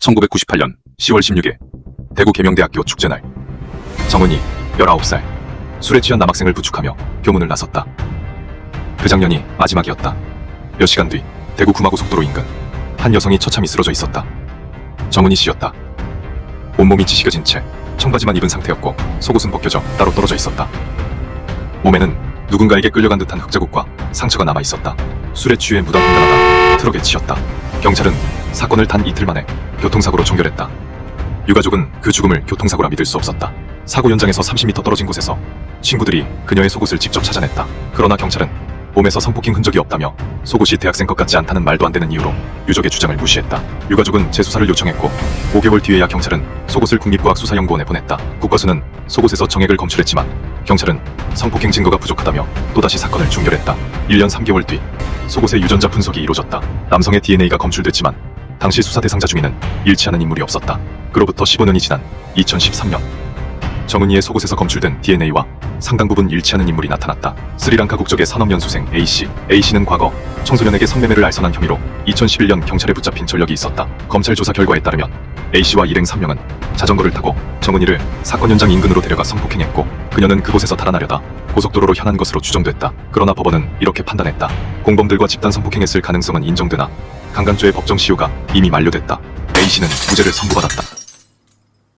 1998년 10월 16일 대구 계명대학교 축제날 정은이 19살 술에 취한 남학생을 부축하며 교문을 나섰다. 그 장면이 마지막이었다. 몇 시간 뒤 대구 구마고속도로 인근 한 여성이 처참히 쓰러져 있었다. 정은이 씨였다. 온몸이 지시겨진 채 청바지만 입은 상태였고 속옷은 벗겨져 따로 떨어져 있었다. 몸에는 누군가에게 끌려간 듯한 흑자국과 상처가 남아 있었다. 술에 취해 무단횡단하다 트럭에 치였다. 경찰은 사건을 단 이틀 만에 교통사고로 종결했다. 유가족은 그 죽음을 교통사고라 믿을 수 없었다. 사고 현장에서 30m 떨어진 곳에서 친구들이 그녀의 속옷을 직접 찾아냈다. 그러나 경찰은 몸에서 성폭행 흔적이 없다며 속옷이 대학생 것 같지 않다는 말도 안 되는 이유로 유족의 주장을 무시했다. 유가족은 재수사를 요청했고 5개월 뒤에야 경찰은 속옷을 국립과학수사연구원에 보냈다. 국과수는 속옷에서 정액을 검출했지만 경찰은 성폭행 증거가 부족하다며 또다시 사건을 종결했다. 1년 3개월 뒤 속옷의 유전자 분석이 이루어졌다. 남성의 DNA가 검출됐지만 당시 수사 대상자 중에는 일치하는 인물이 없었다. 그로부터 15년이 지난 2013년 정은이의 속옷에서 검출된 DNA와 상당 부분 일치하는 인물이 나타났다. 스리랑카 국적의 산업연수생 A씨. A씨는 과거 청소년에게 성매매를 알선한 혐의로 2011년 경찰에 붙잡힌 전력이 있었다. 검찰 조사 결과에 따르면 A씨와 일행 3명은 자전거를 타고 정은이를 사건 현장 인근으로 데려가 성폭행했고 그녀는 그곳에서 달아나려다 고속도로로 향한 것으로 추정됐다. 그러나 법원은 이렇게 판단했다. 공범들과 집단 성폭행했을 가능성은 인정되나 강간죄의 법정 시효가 이미 만료됐다. A씨는 무죄를 선고받았다.